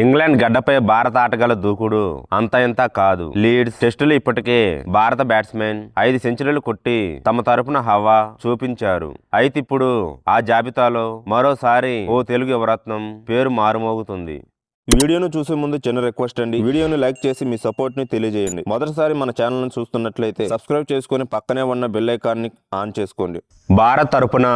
England గడ్డపై భారత ఆటగాళ్ళ దూకుడు అంత ఇంత కాదు. లీడ్స్ టెస్టులు ఇప్పటికే భారత బ్యాట్స్మెన్ ఐదు సెంచరీలు కొట్టి తమ తరపున హవా చూపించారు. అయితే ఇప్పుడు ఆ జాబితాలో మరోసారి ఓ తెలుగు యువరత్నం పేరు మారుమోగుతుంది. వీడియోను చూసే ముందు చిన్న రిక్వెస్ట్ అండి. వీడియోను లైక్ చేసి మీ సపోర్ట్ని తెలియజేయండి. మొదటిసారి మన ఛానల్ను చూస్తున్నట్లయితే సబ్స్క్రైబ్ చేసుకుని పక్కనే ఉన్న బెల్ ఐకాన్ని ఆన్ చేసుకోండి. భారత్ తరపున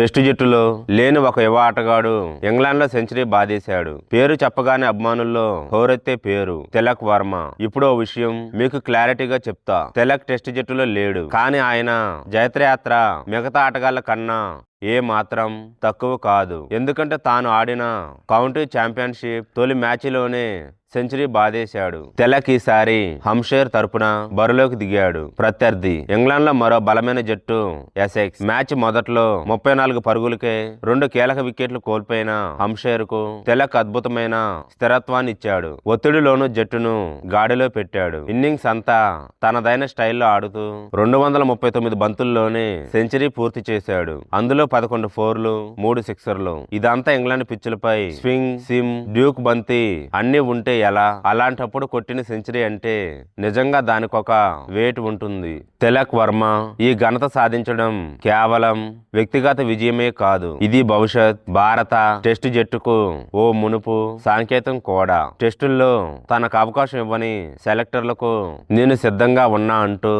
టెస్ట్ జట్టులో లేని ఒక యువ ఆటగాడు ఇంగ్లాండ్లో సెంచరీ బాధేశాడు పేరు చెప్పగానే అభిమానుల్లో హోరెత్తే పేరు తిలక్ వర్మ. ఇప్పుడు ఓ విషయం మీకు క్లారిటీగా చెప్తా. తిలక్ టెస్ట్ జట్టులో లేడు. కానీ ఆయన జైత్రయాత్ర మిగతా ఆటగాళ్ళ కన్నా ఏ మాత్రం తక్కువ కాదు. ఎందుకంటే తాను ఆడిన కౌంటీ ఛాంపియన్షిప్ తొలి మ్యాచ్లోనే సెంచరీ బాధేశాడు. తెలక్ ఈసారి హంషేర్ తరపున బరిలోకి దిగాడు. ప్రత్యర్థి ఇంగ్లాండ్లో మరో బలమైన జట్టు ఎసెక్స్ మ్యాచ్ మొదట్లో ముప్పై నాలుగు పరుగులకే రెండు కీలక వికెట్లు కోల్పోయిన హంషేర్కు తెలక్ అద్భుతమైన స్థిరత్వాన్ని ఇచ్చాడు. ఒత్తిడిలోనూ జట్టును గాడిలో పెట్టాడు. ఇన్నింగ్స్ అంతా తనదైన స్టైల్లో ఆడుతూ రెండు వందల ముప్పై తొమ్మిది బంతుల్లోనే సెంచరీ పూర్తి చేశాడు. అందులో పదకొండు ఫోర్లు మూడు సిక్సర్లు. ఇదంతా ఇంగ్లాండ్ పిచ్చులపై స్వింగ్ సిమ్ డ్యూక్ బంతి అన్ని ఉంటే ఎలా? అలాంటప్పుడు కొట్టిన సెంచరీ అంటే నిజంగా దానికొక వేట్ ఉంటుంది. తిలక్ వర్మ ఈ ఘనత సాధించడం కేవలం వ్యక్తిగత విజయమే కాదు. ఇది భవిష్యత్ భారత టెస్ట్ జట్టుకు ఓ మునుపు సాంకేతం కూడా. టెస్టుల్లో తనకు అవకాశం ఇవ్వని సెలెక్టర్లకు నేను సిద్ధంగా ఉన్నా అంటూ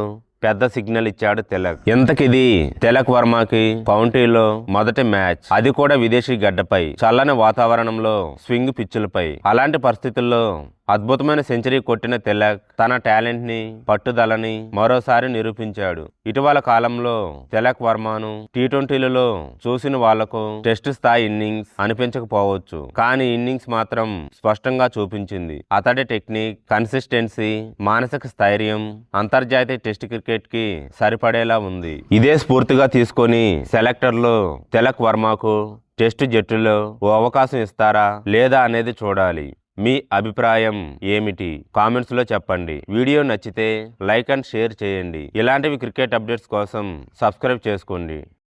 పెద్ద సిగ్నల్ ఇచ్చాడు తిలక్. ఇంతకిది తిలక్ వర్మకి కౌంటీలో మొదటి మ్యాచ్. అది కూడా విదేశీ గడ్డపై చల్లని వాతావరణంలో స్వింగ్ పిచ్చులపై. అలాంటి పరిస్థితుల్లో అద్భుతమైన సెంచరీ కొట్టిన తెలక్ తన టాలెంట్ని పట్టుదలని మరోసారి నిరూపించాడు. ఇటీవల కాలంలో తెలక్ వర్మను టీ ట్వంటీలలో చూసిన వాళ్ళకు టెస్ట్ స్థాయి ఇన్నింగ్స్ అనిపించకపోవచ్చు. కానీ ఇన్నింగ్స్ మాత్రం స్పష్టంగా చూపించింది. అతడి టెక్నిక్ కన్సిస్టెన్సీ మానసిక స్థైర్యం అంతర్జాతీయ టెస్ట్ క్రికెట్కి సరిపడేలా ఉంది. ఇదే స్ఫూర్తిగా తీసుకొని సెలెక్టర్లు తెలక్ వర్మకు టెస్ట్ జట్టులో ఓ అవకాశం ఇస్తారా లేదా అనేది చూడాలి. మీ అభిప్రాయం ఏమిటి? కామెంట్స్లో చెప్పండి. వీడియో నచ్చితే లైక్ అండ్ షేర్ చేయండి. ఇలాంటివి క్రికెట్ అప్డేట్స్ కోసం సబ్స్క్రైబ్ చేసుకోండి.